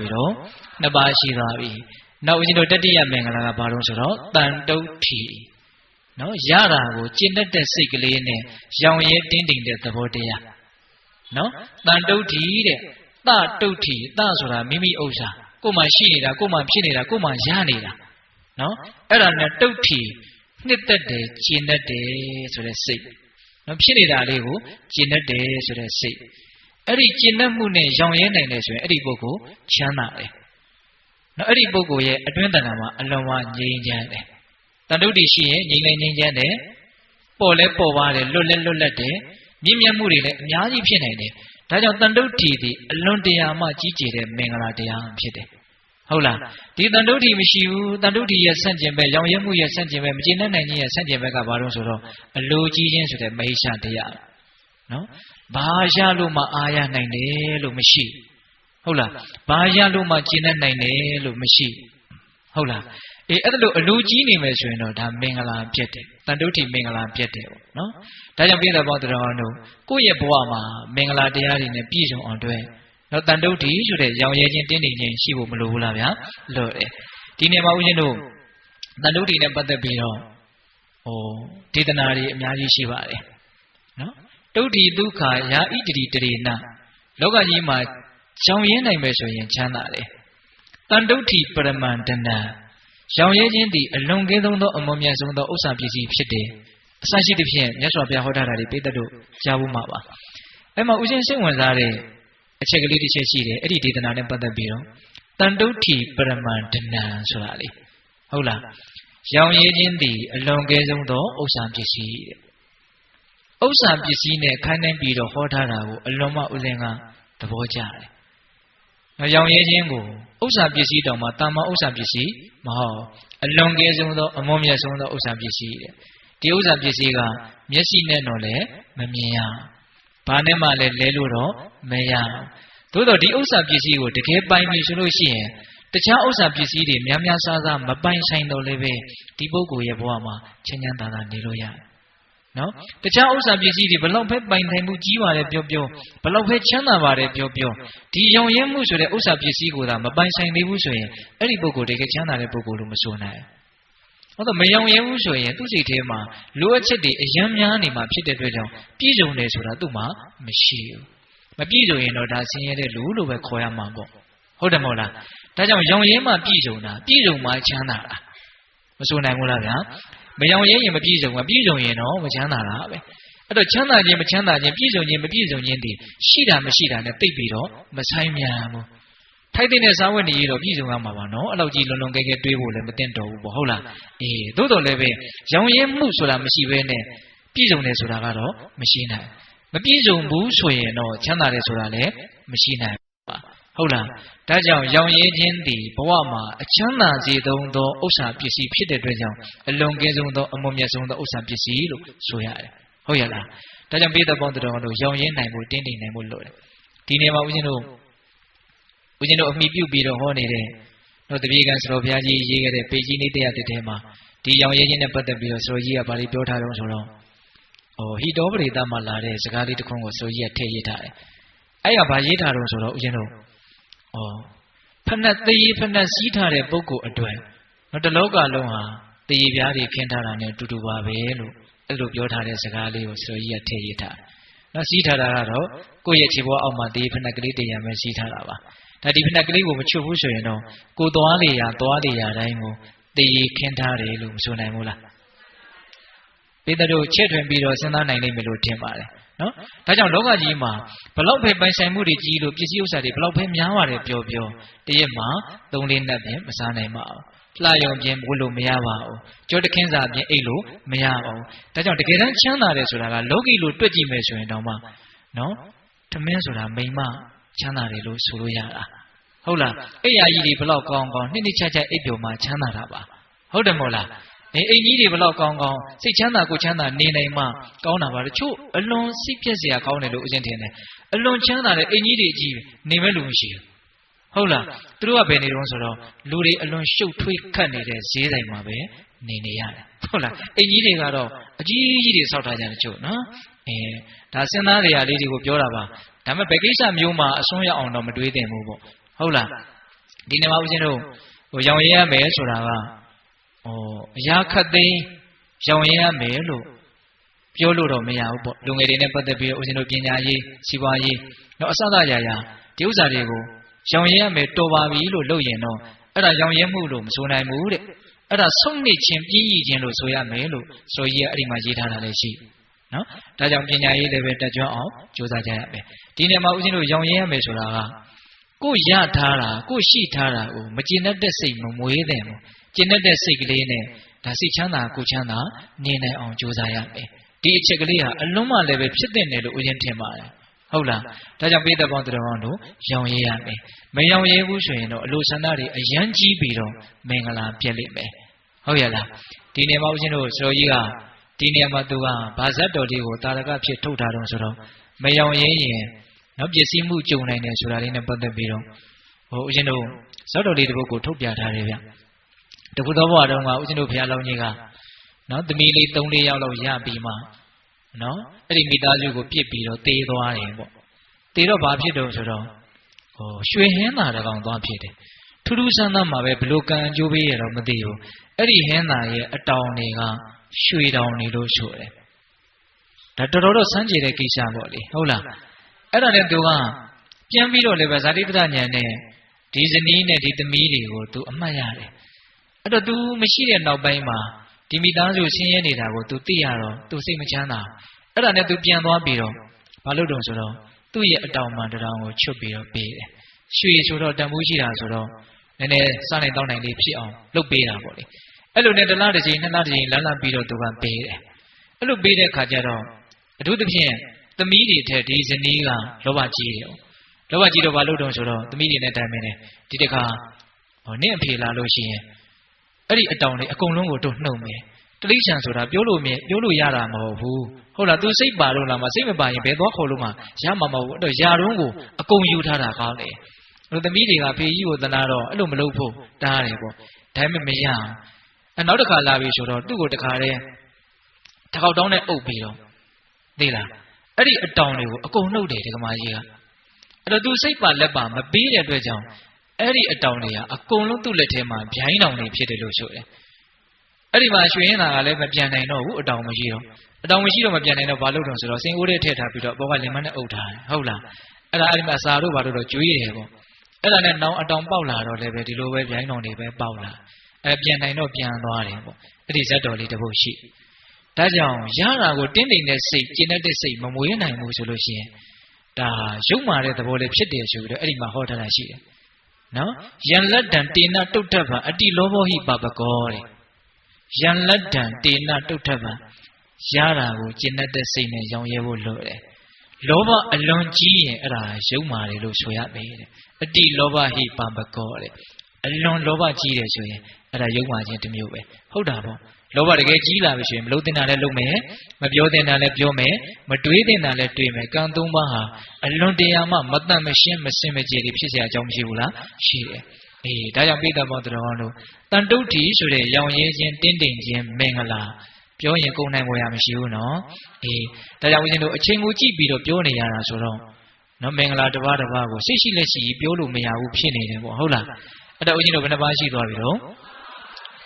ပြီးတော့နှစ်ပါးရှိသွားပြီနောက်ဦးဇင်းတို့တတိယမင်္ဂလာကဘာလို့ဆိုတော့တန်တုဋ္ဌိနော်ရတာကိုကျင့်တတ်တဲ့စိတ်ကလေးနဲ့ရောင်ရဲတင်းတင်းတဲ့သဘောတရားနော်တန်တုဋ္ဌိတဲ့တတုဋ္ဌိတဆိုတာမိမိဥစ္စာကိုယ်မှရှိနေတာကိုယ်မှဖြစ်နေတာကိုယ်မှရနေတာနော်အဲ့ဒါနဲ့တုဋ္ဌိနှစ်သက်တယ်ကျင့်တတ်တယ်ဆိုတဲ့စိတ်နော်ဖြစ်နေတာလေးကိုကျင့်တတ်တယ်ဆိုတဲ့စိတ် အဲ့ဒီကျင့်တတ်မှုနဲ့ရောင်ရဲနိုင်တယ်ဆိုရင်အဲ့ဒီပုဂ္ဂိုလ်ချမ်းသာတယ်နော်အဲ့ဒီပုဂ္ဂိုလ်ရဲ့အတွင်းတဏ္ဍာမှာအလွန်ဝငြိမ်းချမ်းတယ်တန်တုဋ္ဌိရှိရင်ငြိမ်းလဲငြိမ်းချမ်းတယ်ပေါ်လဲပေါ်ပါတယ်လွတ်လဲလွတ်လပ်တယ်မြင့်မြတ်မှုတွေလည်းအများကြီးဖြစ်နိုင်တယ်ဒါကြောင့်တန်တုဋ္ဌိဒီအလွန်တရာမှကြီးကျယ်တဲ့မင်္ဂလာတရားဖြစ်တယ်ဟုတ်လားဒီတန်တုဋ္ဌိမရှိဘူးတန်တုဋ္ဌိရဲ့ဆန့်ကျင်ဘက်ရောင်ရဲမှုရဲ့ဆန့်ကျင်ဘက်မကျေနပ်နိုင်ခြင်းရဲ့ဆန့်ကျင်ဘက်ကဘာလို့ဆိုတော့အလိုကြီးခြင်းဆိုတဲ့မဟိရှတရားနော် ဘာရလို့မှအာရနိုင်တယ်လို့မရှိဟုတ်လားဘာရလို့မှကျေနပ်နိုင်တယ်လို့မရှိဟုတ်လားအေးအဲ့ဒါလို့အလိုကြီးနေမယ်ဆိုရင်တော့ဒါမင်္ဂလာပြည့်တယ်တန်တုဋ္ဌိမင်္ဂလာပြည့်တယ်ပေါ့နော်ဒါကြောင့်ပြည်တော်ပေါင်းတော်တို့ကိုယ့်ရဲ့ဘဝမှာမင်္ဂလာတရားတွေနဲ့ပြည့်စုံအောင်တွေ့နော်တန်တုဋ္ဌိဆိုတဲ့ရောင်ရဲခြင်းတင်းနေခြင်းရှိဖို့မလိုဘူးလားဗျာလိုတယ်ဒီနေ့မှာဦးဇင်းတို့တန်တုဋ္ဌိနဲ့ပတ်သက်ပြီးတော့ဟိုဒေသနာတွေအများကြီးရှိပါတယ် နော်တုဋ္ဌိဒုက္ခယာဣတိတရေနလောကကြီးမှာရောင်ရဲနိုင်မယ်ဆိုရင်ချမ်းသာတယ်တန်တုဋ္ဌိပရမန္တနာရောင်ရဲခြင်းသည်အလွန်ကင်းဆုံးသောအမွန်မြတ်ဆုံးသောဥစ္စာပစ္စည်းဖြစ်တယ်အစရှိသဖြင့်မြတ်စွာဘုရားဟောထားတာတွေပိသက်တို့ကြားဖို့မှာပါအဲ့မှာဥစဉ်စိတ်ဝင်စားတဲ့အချက်ကလေးတစ်ချက်ရှိတယ်အဲ့ဒီဒေသနာနဲ့ပတ်သက်ပြီးတော့တန်တုဋ္ဌိပရမန္တနံဆိုတာလေဟုတ်လားရောင်ရဲခြင်းသည်အလွန်ကဲဆုံးသောဥစ္စာပစ္စည်းတဲ့ ဥစ္စာပစ္စည်းနဲ့ခိုင်းနှိုင်းပြီးတော့ဟောထားတာကိုအလွန်မှဥစဉ်ကသဘောကျတယ်။ရောင်ရဲခြင်းကိုဥစ္စာပစ္စည်းတောင်မှတာမန်ဥစ္စာပစ္စည်းမဟုတ်အလွန်ကဲဆုံးသောအမွန်မြတ်ဆုံးသောဥစ္စာပစ္စည်းတဲ့ဒီဥစ္စာပစ္စည်းကမျက်စိနဲ့တော့လည်းမမြင်ရဘာနဲ့မှလည်းလဲလို့တော့မရသို့တော့ဒီဥစ္စာပစ္စည်းကိုတကယ်ပိုင်ပြီဆိုလို့ရှိရင်တခြားဥစ္စာပစ္စည်းတွေများများစားစားမပိုင်ဆိုင်တော့လည်းပဲဒီပုဂ္ဂိုလ်ရဲ့ဘဝမှာချမ်းချမ်းသာသာနေလို့ရတယ် နော်တခြားဥစ္စာပစ္စည်းတွေဘလောက်ပဲပိုင်ထိုင်မှုကြီးပါတယ်ပြောပြောဘလောက်ပဲချမ်းသာပါတယ်ပြောပြောဒီရောင်ရဲမှုဆိုတဲ့ဥစ္စာပစ္စည်းကိုသာမပိုင်ဆိုင်သေးဘူးဆိုရင်အဲ့ဒီပုဂ္ဂိုလ်တကယ်ချမ်းသာတဲ့ပုဂ္ဂိုလ်လို့မဆိုနိုင်ဟုတ်တော့မရောင်ရဲဘူးဆိုရင်သူ့စိတ်ထဲမှာလိုအပ်ချက်တွေအယံများနေမှာဖြစ်တဲ့အတွက်ကြောင့်ပြည့်စုံတယ်ဆိုတာသူ့မှာမရှိဘူးမပြည့်စုံရင်တော့ဒါဆင်းရဲတဲ့လူလို့ပဲခေါ်ရမှာပေါ့ဟုတ်တယ်မဟုတ်လားဒါကြောင့်ရောင်ရဲမှပြည့်စုံတာပြည့်စုံမှချမ်းသာတာမဆိုနိုင်ဘူးလားဗျာ မရောင်ရဲရင်မပြည့်စုံဘူးပြည့်စုံရင်တော့မချမ်းသာတာပဲအဲ့တော့ချမ်းသာခြင်းမချမ်းသာခြင်းပြည့်စုံခြင်းမပြည့်စုံခြင်းဒီရှိတာမရှိတာနဲ့သိပြီးတော့မဆိုင်မြန်ဘူးထိုက်တဲ့စားဝတ်နေရတော့ပြည့်စုံရမှာပါနော်အဲ့လောက်ကြီးလွန်လွန်ကဲကဲတွေးဖို့လည်းမတင်တော်ဘူးပေါ့ဟုတ်လားအေးသို့တော်လည်းပဲရောင်ရဲမှုဆိုတာမရှိဘဲနဲ့ပြည့်စုံတယ်ဆိုတာကတော့မရှိနိုင်မပြည့်စုံဘူးဆိုရင်တော့ချမ်းသာတယ်ဆိုတာလည်းမရှိနိုင်ပါ ဟုတ်လားဒါကြောင့်ရောင်ရဲခြင်းသည်ဘဝမှာအချမ်းသာစေသုံးသောဥစ္စာပစ္စည်းဖြစ်တဲ့အတွက်ကြောင့်အလွန်ကင်းဆုံးသောအမွန်မြတ်ဆုံးသောဥစ္စာပစ္စည်းလို့ဆိုရတယ်ဟုတ်ရလားဒါကြောင့်ပိဿပေါင်းတော်တို့ရောင်ရဲနိုင်ဖို့တင်းတင်းနိုင်ဖို့လိုတယ်ဒီနေ့မှာဦးဇင်းတို့ဦးဇင်းတို့အမိပြုပြီးတော့ဟောနေတဲ့တို့တပည့်ကံစတော်ဘုရားကြီးရေးခဲ့တဲ့ပေကြီးလေးတရားတစ်ထဲမှာဒီရောင်ရဲခြင်းနဲ့ပတ်သက်ပြီးတော့စတော်ကြီးကဗာလေးပြောထားတော့ဆိုတော့ဟိုဟီတောပရိသတ်မှာလာတဲ့စကားလေးတစ်ခုကိုစတော်ကြီးကထည့်ရေးထားတယ်အဲ့ကဗာရေးထားတော့ဆိုတော့ဦးဇင်းတို့ ဩဖဏတ်သေးဖဏတ်စီးထားတဲ့ပုဂ္ဂိုလ်အတွက်တော့တလောကလုံးဟာတရေပြားတွေခင်းထားတာနဲ့တူတူပါပဲလို့အဲ့လိုပြောထားတဲ့စကားလေးကိုဆိုကြီးကထည့်ရထားနော်စီးထားတာကတော့ကိုယ့်ရဲ့ခြေပေါ်အောက်မှာတေးဖဏတ်ကလေးတရံပဲစီးထားတာပါဒါဒီဖဏတ်ကလေးကိုမချွတ်ဘူးဆိုရင်တော့ကိုသွားလေရာသွားလေရာတိုင်းကိုတေးခင်းထားတယ်လို့မဆိုနိုင်ဘူးလား ပိတတို့ချဲ့ထွင်ပြီးတော့စဉ်းစားနိုင်လိမ့်မယ်လို့ထင်ပါတယ်နော်ဒါကြောင့်လောကကြီးမှာဘလောက်ပဲပိုင်ဆိုင်မှုတွေကြီးလို့ပစ္စည်းဥစ္စာတွေဘလောက်ပဲများပါတယ်ပြောပြောတရက်မှာသုံးလေးနက်ပြင်မစားနိုင်ပါဘူးလှယုံပြင်ဝတ်လို့မရပါဘူးကြောတခင်းစာပြင်အိတ်လို့မရပါဘူးဒါကြောင့်တကယ်တမ်းချမ်းသာတယ်ဆိုတာကလောကီလိုတွက်ကြည့်မယ်ဆိုရင်တော့မှနော်သမင်းဆိုတာမိမချမ်းသာတယ်လို့ဆိုလို့ရတာဟုတ်လားအိယာကြီးတွေဘလောက်ကောင်းကောင်းနှစ်နှစ်ချာချာအိပ်ပျော်မှချမ်းသာတာပါဟုတ်တယ်မို့လား နေအိမ်ကြီးတွေဘလောက်ကောင်းကောင်းစိတ်ချမ်းသာကိုချမ်းသာနေနိုင်မှကောင်းတာပါတချို့အလွန်စိတ်ပြည့်စရာကောင်းတယ်လို့အရင်ထင်တယ်အလွန်ချမ်းသာတဲ့အိမ်ကြီးတွေကြီးနေမဲ့လူမရှိဘူးဟုတ်လားသူတို့ကဘယ်နေတော့ဆိုတော့လူတွေအလွန်ရှုပ်ထွေးခတ်နေတဲ့ဈေးဆိုင်မှာပဲနေနေရတယ်ဟုတ်လားအိမ်ကြီးတွေကတော့အကြီးကြီးတွေစောက်ထားကြတယ်ချို့နော်အဲဒါစဉ်းစားနေရလေးတွေကိုပြောတာပါဒါပေမဲ့ဘယ်ကိစ္စမျိုးမှာအစွန်းရောက်အောင်တော့မတွေးသင့်ဘူးပေါ့ဟုတ်လားဒီနေ့မှာဦးဇင်းတို့ဟိုရောင်ရဲရမယ်ဆိုတာက ဟိုအရာခတ်သိမ်းရောင်ရဲရမယ်လို့ပြောလို့တော့မရဘူးပေါ့လူငယ်တွေနဲ့ပတ်သက်ပြီးဦးဇင်းတို့ပညာရေးစီးပွားရေးတော့အစသာရာရာဒီဥစ္စာတွေကိုရောင်ရဲရမယ်တော်ပါပြီလို့လုပ်ရင်တော့အဲ့ဒါရောင်ရဲမှုလို့မဆိုနိုင်ဘူးတဲ့အဲ့ဒါဆုံးနေခြင်းပြင်းရည်ခြင်းလို့ဆိုရမယ်လို့ဆိုကြီးကအဲ့ဒီမှာရေးထားတာလည်းရှိနော်ဒါကြောင့်ပညာရေးလည်းပဲတက်ကြွအောင်ကြိုးစားကြရမယ်ဒီနေ့မှာဦးဇင်းတို့ရောင်ရဲရမယ်ဆိုတာကကိုရထားတာကိုရှိထားတာကိုမကျင်တတ်တဲ့စိတ်မမွေးတဲ့ဘူး ကျင်တတ်တဲ့စိတ်ကလေးနဲ့ဒါစိတ်ချမ်းသာကိုချမ်းသာနေနိုင်အောင်ကြိုးစားရမယ်ဒီအချက်ကလေးဟာအလုံးမလည်းပဲဖြစ်တဲ့နယ်လို့ဦးဇင်းထင်ပါတယ်ဟုတ်လားဒါကြောင့်ပိဿပေါင်းတော်ကောင်းတို့ရောင်ရဲရမယ်မရောင်ရဲဘူးဆိုရင်တော့အလိုဆန္ဒတွေအယမ်းကြီးပြီးတော့မင်္ဂလာပြည့်လိမ့်မယ်ဟုတ်ရဲ့လားဒီနေ့မှာဦးဇင်းတို့ဆရာကြီးကဒီနေရာမှာသူကဗာဇတ်တော်လေးကိုတာရကဖြစ်ထုတ်ထားတော့ဆိုတော့မယောင်ရင်ရင်နော်ပစ္စည်းမှုကြုံနိုင်တယ်ဆိုတာလေးနဲ့ပတ်သက်ပြီးတော့ဟိုဦးဇင်းတို့ဇတ်တော်လေးတစ်ပုဒ်ကိုထုတ်ပြထားတယ်ဗျ တခုသောဘဝတုန်းကဦးဇင်းတို့ဘုရားလောင်းကြီးကနော်သမီးလေး၃၄ယောက်လောက်ရပြီးမှနော်အဲ့ဒီမိသားစုကိုပြစ်ပြီးတော့တေးသွားတယ်ပေါ့တေးတော့ဘာဖြစ်တော့ဆိုတော့ဟိုရွှေဟင်းသာတကောင်သွားဖြစ်တယ်ထူးထူးဆန်းဆန်းမှာပဲဘလို့ကံအကျိုးပေးရတော့မသိဘူးအဲ့ဒီဟင်းသာရဲ့အတောင်တွေကရွှေတောင်နေလို့ဆိုတယ်ဒါတော်တော်တော့စမ်းကြည့်တဲ့ကိစ္စပေါ့လေဟုတ်လားအဲ့ဒါနဲ့သူကပြန်ပြီးတော့လည်းပဲဇာတိပဒညာနဲ့ဒီဇနီးနဲ့ဒီသမီးတွေကိုသူအမှတ်ရတယ် အဲ့တော့ तू မရှိတဲ့နောက်ပိုင်းမှာဒီမိသားစုဆင်းရဲနေတာကို तू သိရတော့ तू စိတ်မချမ်းသာအဲ့ဒါနဲ့ तू ပြန်သွားပြီးတော့ဘာလို့တုံဆိုတော့သူ့ရဲ့အတောင်မှတရောင်ကိုချွတ်ပြီးတော့ပေးတယ်ရွှေဆိုတော့တန်ဖိုးရှိတာဆိုတော့နည်းနည်းစားနိုင်တောင်းနိုင်လေးဖြစ်အောင်လုပ်ပေးတာပေါ့လေအဲ့လိုနဲ့တစ်လားတစ်ချိန်နှစ်လားတစ်ချိန်လမ်းလမ်းပြီးတော့သူကပေးတယ်အဲ့လိုပေးတဲ့ခါကျတော့အထူးသဖြင့်သမီးတွေထက်ဒီဇနီးကလောဘကြီးတယ်လောဘကြီးတော့ဘာလို့တုံးဆိုတော့သမီးတွေနဲ့တိုင်မင်းတယ်ဒီတခါဟောနင့်အဖေလာလို့ရှိရင် အဲ့ဒီအတောင်လေးအကုန်လုံးကိုတို့နှုတ်မယ်တလိချံဆိုတာပြောလို့မြင်ပြောလို့ရတာမဟုတ်ဘူးဟုတ်လား तू စိတ်ပါလို့လားမစိတ်မပါရင်ဘယ်သွားခေါ်လို့မှရမှာမဟုတ်ဘူးအဲ့တော့ယာတုံးကိုအကုန်ယူထားတာကောင်းတယ်အဲ့သမီးတွေကဖေကြီးကိုသနာတော့အဲ့လိုမလုပ်ဖို့တားတယ်ပေါ့ဒါပေမဲ့မရအောင်အဲနောက်တစ်ခါလာပြီဆိုတော့သူ့ကိုတခါတည်းတစ်ခေါက်တောင်းနဲ့အုပ်ပြီးတော့သိလားအဲ့ဒီအတောင်တွေကိုအကုန်နှုတ်တယ်ဒီကမာကြီးကအဲ့တော့သူစိတ်ပါလက်ပါမပေးတဲ့အတွက်ကြောင့် အဲ့ဒီအတောင်တွေကအကုန်လုံးသူ့လက်ထဲမှာဗျိုင်းတောင်တွေဖြစ်တယ်လို့ဆိုတယ်အဲ့ဒီမှာရွှေရင်သာကလည်းမပြန်နိုင်တော့ဘူးအတောင်မရှိတော့အတောင်မရှိတော့မပြန်နိုင်တော့ဘာလို့တော့ဆိုတော့စင်အိုးထဲထည့်ထားပြီးတော့ဘောကလင်မနဲ့အုပ်ထားတယ်ဟုတ်လားအဲ့ဒါအဲ့ဒီမှာစာတို့ဘာလို့တော့ကျွေးတယ်ပေါ့အဲ့ဒါနဲ့နောင်အတောင်ပေါက်လာတော့လည်းပဲဒီလိုပဲဗျိုင်းတောင်တွေပဲပေါက်လာအဲပြန်နိုင်တော့ပြန်သွားတယ်ပေါ့အဲ့ဒီဇက်တော်လေးတစ်ပုဒ်ရှိဒါကြောင့်ရတာကိုတင်းနေတဲ့စိတ်ကျင်တဲ့စိတ်မမွေးနိုင်ဘူးဆိုလို့ရှိရင်ဒါရုပ်မာတဲ့သဘောလေးဖြစ်တယ်ဆိုပြီးတော့အဲ့ဒီမှာဟောထားတာရှိတယ် နော်ယံလက်တံတေနတုတ်ထဗံအတိလောဘောဟိပပကောတဲ့ယံလက်တံတေနတုတ်ထဗံရတာကိုကျင်တဲ့စိတ်နဲ့ရောင်ရဲဖို့လိုတယ်လောဘအလွန်ကြီးရင်အဲ့ဒါရုပ်မာတယ်လို့ဆိုရမယ်တဲ့အတိလောဘဟိပပကောတဲ့အလွန်လောဘကြီးတယ်ဆိုရင်အဲ့ဒါယုံမှခြင်းတစ်မျိုးပဲဟုတ်တာပေါ့ လောဘတကယ်ကြီးလာပြီဆိုရင်မလို့တင်တာလည်းလုပ်မယ်မပြောတင်တာလည်းပြောမယ်မတွေးတင်တာလည်းတွေးမယ်ကံသုံးပါးဟာအလွန်တရာမှမတတ်မရှင်းမစင်မကြယ်ဖြစ်เสียအကြောင်းမရှိဘူးလားရှိတယ်အေးဒါကြောင့်ပိဋကဘောတော်ကောင်းတို့တန်တုဋ္ဌိဆိုတဲ့ရောင်ရဲခြင်းတင်းတိမ်ခြင်းမင်္ဂလာပြောရင်ကုန်နိုင်ပေါ်ရမရှိဘူးနော်အေးဒါကြောင့်ဦးဇင်းတို့အချိန်ကိုကြည့်ပြီးတော့ပြောနေရတာဆိုတော့နော်မင်္ဂလာတစ်ပါးတစ်ပါးကိုစိတ်ရှိလက်ရှိပြောလို့မရဘူးဖြစ်နေတယ်ပေါ့ဟုတ်လားအဲ့တော့ဦးဇင်းတို့ဘယ်နှပါးရှိသွားပြီတော့